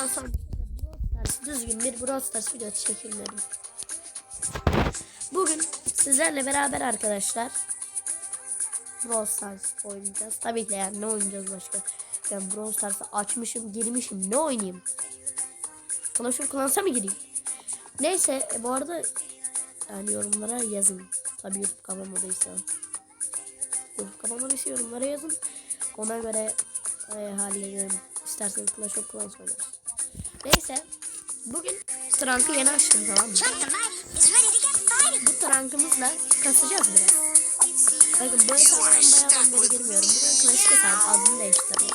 kullansam Brawl Stars düzgün bir Brawl Stars videosu çekeyim dedim. Bugün sizlerle beraber arkadaşlar Brawl Stars oynayacağız. Tabii ki yani ne oynayacağız başka? Ben Brawl Stars'ı açmışım, girmişim. Ne oynayayım? Clash of mı gireyim? Neyse e, bu arada yani yorumlara yazın. Tabii YouTube kapamadıysa. YouTube kapamadıysa yorumlara yazın. Ona göre e, halledelim. İsterseniz Clash of Clans oynarız. Neyse. Bugün trankı yeni açtım tamam mı? Bu trankımızla kasacağız biraz. Bakın bu hesabı ben bayağıdan beri girmiyorum. Bugün klasik hesabı adını değiştirdim.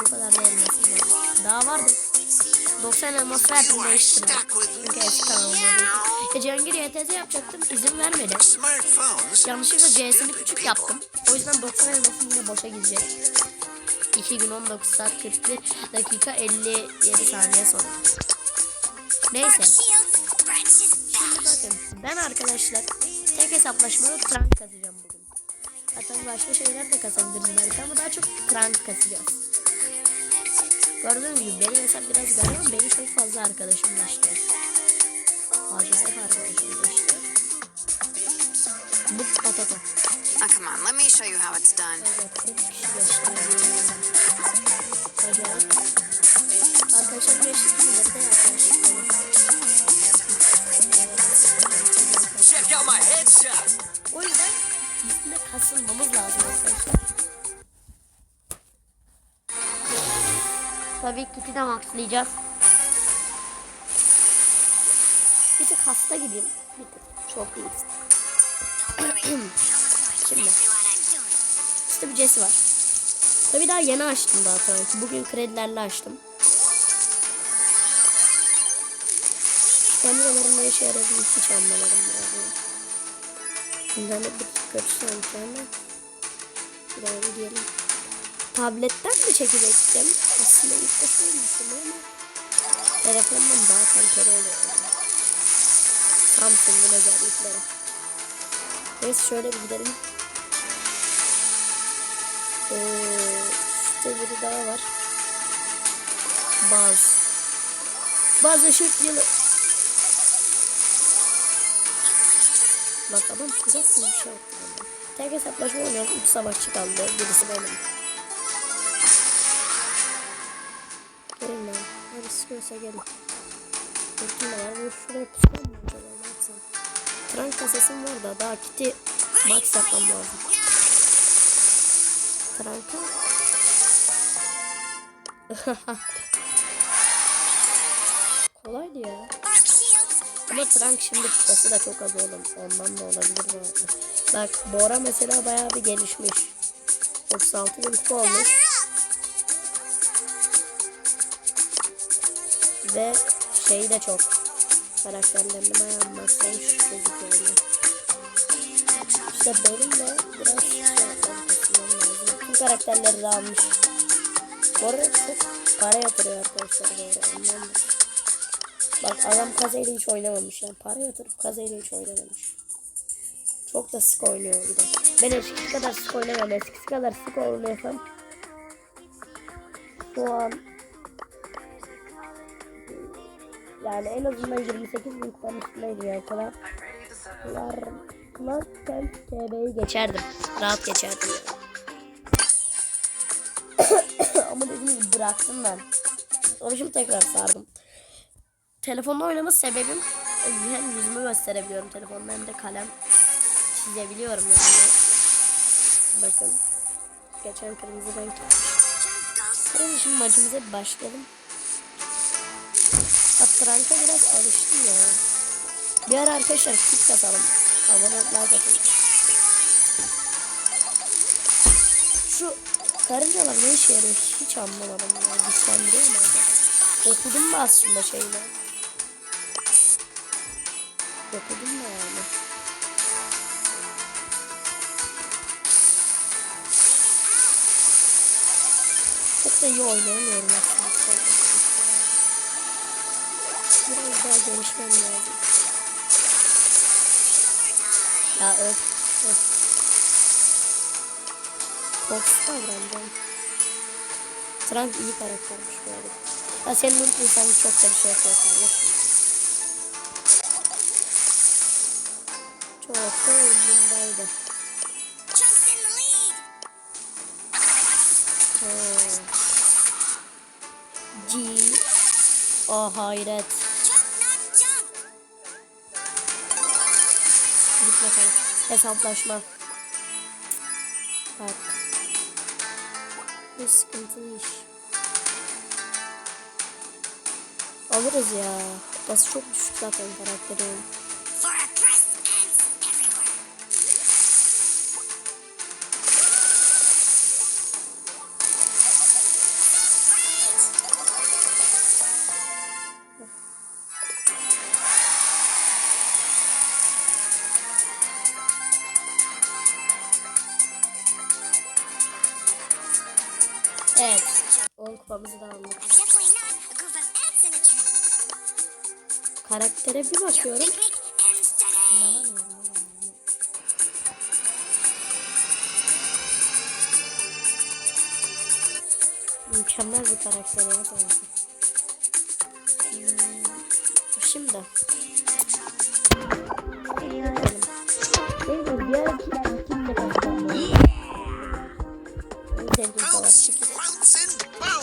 Bu kadar da elmasım var. Daha vardı. 90 elmas verdim değiştirdim. Çünkü eski kanalımda. E Cihangir YTZ yapacaktım. izin vermedi. Yanlışlıkla C'sini küçük yaptım. O yüzden 90 elmasım yine boşa gidecek. 2 gün 19 saat 41 dakika 57 saniye sonra. Neyse. Şimdi bakın ben arkadaşlar tek hesaplaşmalı trank kazacağım bugün. Hatta başka şeyler de kasabiliriz belki ama daha çok trank kasacağız. Gördüğünüz gibi benim hesap biraz garip ama benim çok fazla arkadaşımlaştı. Acayip arkadaşımlaştı. Bu patata. Oh, come on, let me show you how it's done. Arkadaşlar yaklaşık check out my headshot. O yüzden üstüne kasılmamız lazım arkadaşlar. Tabii ki de maxlayacağız. Bir tık hasta gibiyim. Bir tık. Çok değil. Şimdi. İşte bir Jesse var. Tabii daha yeni açtım daha tabii ki. Bugün kredilerle açtım. Kameraların ne işe yaradığını hiç anlamadım. İnternet bir tık kötü sanki ama. Biraz diyelim. Tabletten mi çekecektim? Aslında ilk defa düşünüyorum ama telefondan daha kaliteli oluyor. Samsung'un özellikleri. Neyse şöyle bir gidelim. Ee, işte biri daha var. Baz. Baz ışık yılı. Bak adam sıcak gibi bir şey yaptı. Tek hesaplaşma oynuyoruz. Üç savaşçı kaldı. Birisi benim. Gelin lan. Hadi sıkıyorsa gelin. Kurtum da var. Bu şuraya pusam mı acaba? Ne yapsam? Kasasım var da daha kiti max yapmam lazım. Tranka. Kolaydı ya. Ama Trunk şimdi kupası da çok az oğlum. Ondan da olabilir bu arada. Bak Bora mesela bayağı bir gelişmiş. 36 bin kupa olmuş. Ve şey de çok. Karakterlerini bayağı maxlamış gözüküyor. İşte benim de biraz şey yapmam lazım. Tüm karakterleri de almış. Bu arada para yatırıyor arkadaşlar bu arada. Bak adam kazayla hiç oynamamış yani. Para yatırıp kazayla hiç oynamamış. Çok da sık oynuyor bir de. Ben eskisi kadar sık oynamam. Eskisi kadar sık oynuyorsam şu an yani en azından 28 bin kupanın üstündeydi ya. Klar, klar, klar, tel, TB'yi geçerdim. Rahat geçerdim yani. Bıraktım ben. Sonra şimdi tekrar sardım. Telefonda oynama sebebim hem yüzümü gösterebiliyorum telefonda hem de kalem çizebiliyorum yani. Bakın. Geçen kırmızı renk. Hadi şimdi maçımıza başlayalım. Atranka biraz alıştım ya. Bir ara arkadaşlar kit kasalım. Abonelikler atın. Şu karıncalar ne işe yarıyor hiç anlamadım ya. Güçlendiriyor mu acaba? Okudum mu aslında şeyle? Okudum mu yani? Çok da iyi oynayamıyorum aslında. Biraz daha gelişmem lazım. Ya öf. Öf. Toksik davranacağım. Trunk iyi karaktermiş bu arada. Ya senin ultin sanki çok da bir şey yapıyor. Çok da umurumdaydı. G. Oh hayret. Git bakalım. Hesaplaşma. Bak. Bu sıkıntılı iş. Alırız ya. Kupası çok düşük zaten karakterin. İn a tree. Karaktere bir bakıyorum. İnanamıyorum. Mükemmel bir karakter ya sanki. Hmm, Şimdi. Neyse diğer iki sevdiğim savaşçı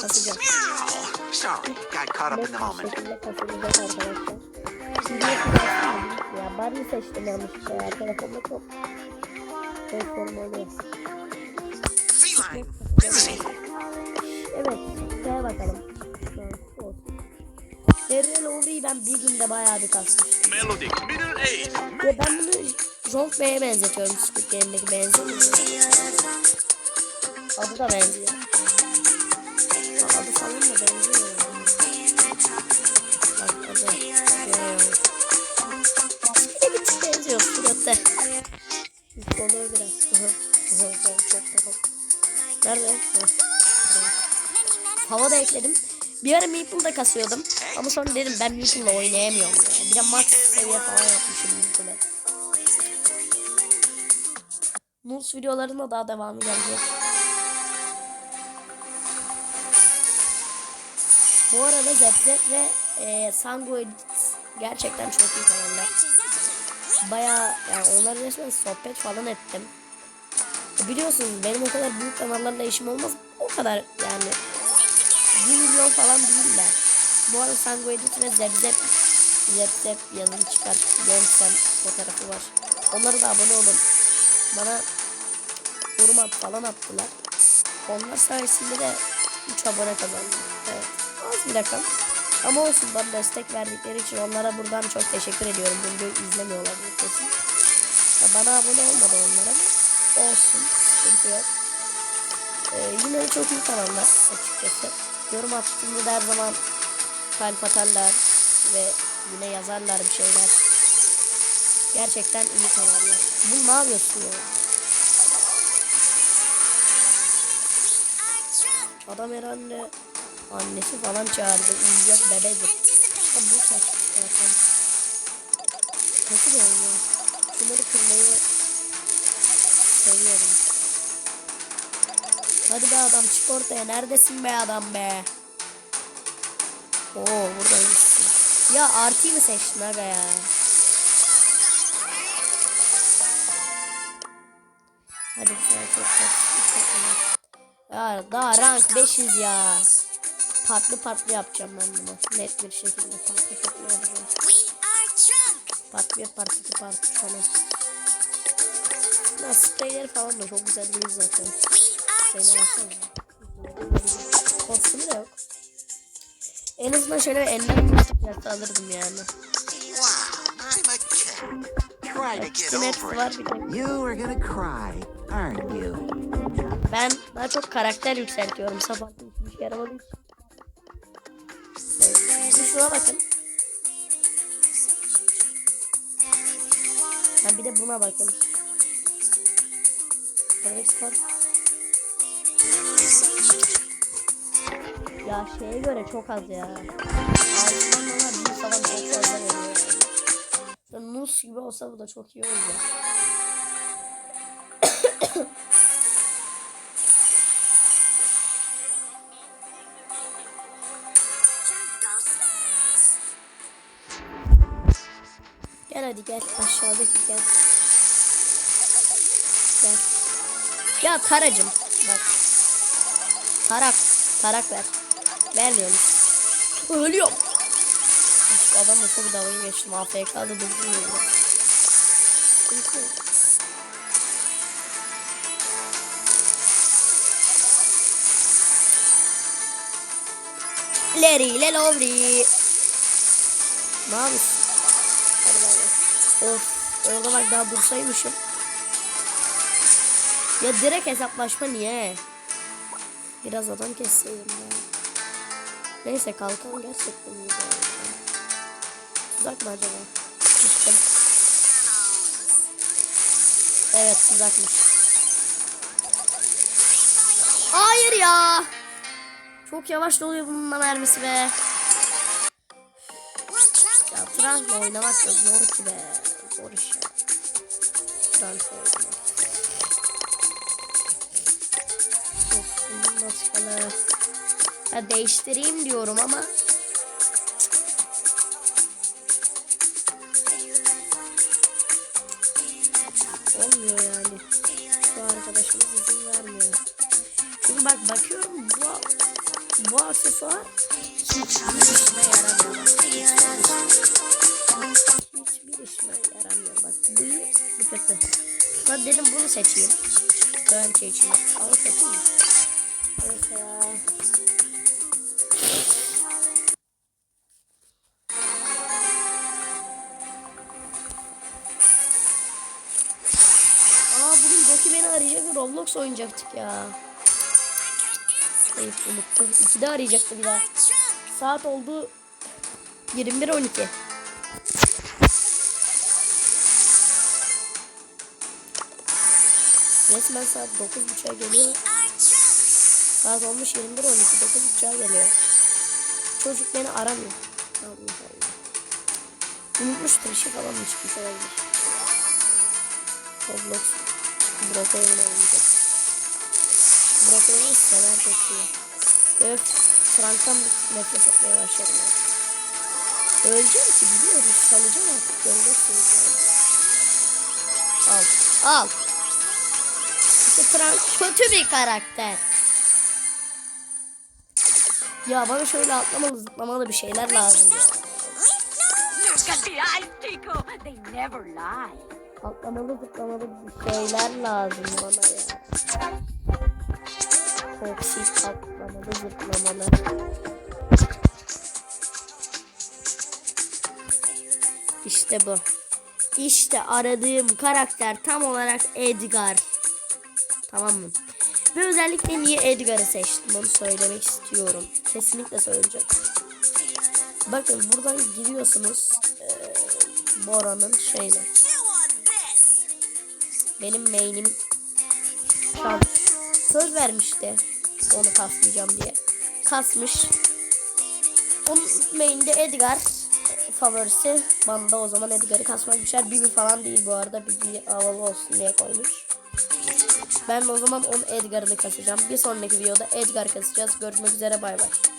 Meow. Sorry, got caught up in the moment. kasılacak arkadaşlar. Şimdi ya Barney seçtim yanlışlıkla ya. Telefonda çok şey sorun oluyor. Evet, şeye bakalım. Darrell Overy'i ben bir günde bayağı bir kasmıştım. Melody, middle eight. Ve ben bunu Jonk Bey'e benzetiyorum Squid Game'deki benzemiyor. Adı da benziyor. Falan da benziyor. Bak. Ee, suratı. Oluyor biraz. Çok da Nerede? Tamam. Hava da ekledim. Bir ara Maple'da kasıyordum. Ama sonra dedim ben Maple'la oynayamıyorum ya. Bir de max seviye falan yapmışım Maple'da. Nus videolarına daha devamı gelecek. Bu arada Zepzep ve e, Sango Edit gerçekten çok iyi kanallar. Baya yani onlarla resmen sohbet falan ettim. Biliyorsunuz benim o kadar büyük kanallarla işim olmaz. O kadar yani 1 milyon falan değiller. Bu arada Sango Edit ve Zepzep Zepzep yazım çıkar. Yonsam fotoğrafı var. Onlara da abone olun. Bana yorum at falan attılar. Onlar sayesinde de 3 abone kazandım. Bir rakam. Ama olsun bana destek verdikleri için onlara buradan çok teşekkür ediyorum. Bu videoyu izlemiyorlar kesin. Ya bana abone olmadı onlar ama olsun. Sıkıntı yok. Ee, yine çok iyi kanallar açıkçası. Yorum attığımda da her zaman kalp atarlar ve yine yazarlar bir şeyler. Gerçekten iyi kanallar. Bu ne yapıyorsun ya? Adam herhalde annesi falan çağırdı. Uyuyacak bebedir. Ha, bu saç zaten. Kötü de oynuyor. Şunları kırmayı seviyorum. Hadi be adam çık ortaya. Neredesin be adam be? Oo buradaymışsın. Ya artıyı mı seçtin aga ya? Hadi güzel çok çok. Ya daha rank 5'iz ya. Farklı farklı yapacağım ben bunu. Net bir şekilde farklı farklı yapacağım. Part 1, part 2, part 3 falan. Ya spreyleri falan da çok güzel değil zaten. Şeyine baksana. Kostümü de yok. En azından şöyle bir ender kostüm alırdım yani. Wow, var bir. You are gonna cry, aren't you? Ben daha çok karakter yükseltiyorum. Sabahtan hiçbir işe yaramadı hiç. Bir şuna bakın. Ha bir de buna bakın. Ya şeye göre çok az ya. Altından bir falan çok fazla veriyor. Nus gibi olsa bu da çok iyi olacak. Hadi gel aşağıdaki gel. Gel. Ya Taracım bak. Tarak. Tarak ver. Vermiyorum. Ölüyorum. Şu adamla çok dalga geçtim. AFK'da durdurmuyor. Sıkıntı yok. Leri le lovri. Ne? Of. Orada bak daha dursaymışım. Ya direkt hesaplaşma niye? Biraz adam kesseydim ya. Neyse kalkan gerçekten iyi. Tuzak mı acaba? Gittim. Evet tuzakmış. Hayır ya. Çok yavaş doluyor bunun mermisi be. Trank'la oynamak da zor ki be. Zor iş ya. Trank'la oynamak. Of kalır? Ya değiştireyim diyorum ama. Kötü. Ben dedim bunu seçeyim. Ben seçeyim. Ama kötü mü? Neyse ya. Aa bugün Doki beni arayacak ve Roblox oynayacaktık ya. Ayıp unuttum. İkide arayacaktı bir daha. Saat oldu 21.12. Resmen saat 9.30'a geliyor. Saat olmuş 21.12 9.30'a geliyor. Çocuk beni aramıyor. Allah Allah. Unutmuştur işi falan mı çıkmış olabilir. Roblox. Brokerin oynayacak. Brokerin sever kokuyor. Öf. Frank'tan bir nefret etmeye başladım artık. Öleceğim ki biliyoruz. Salacağım artık. Göreceksiniz. Al. Al. Frank kötü bir karakter. Ya bana şöyle atlamalı zıplamalı bir şeyler lazım. Atlamalı zıplamalı bir şeyler lazım bana ya. Toksik atlamalı zıplamalı. İşte bu. İşte aradığım karakter tam olarak Edgar. Tamam mı? Ve özellikle niye Edgar'ı seçtim onu söylemek istiyorum. Kesinlikle söyleyeceğim. Bakın buradan giriyorsunuz. Eee Bora'nın şeyine. Benim main'im an söz vermişti onu kasmayacağım diye. Kasmış. Onun main'de Edgar e, favorisi. Bana da o zaman Edgar'ı kasmak düşer. Bibi falan değil bu arada. Bibi havalı olsun diye koymuş. Ben o zaman onun Edgar'ını kasacağım. Bir sonraki videoda Edgar kasacağız. Görüşmek üzere bay bay.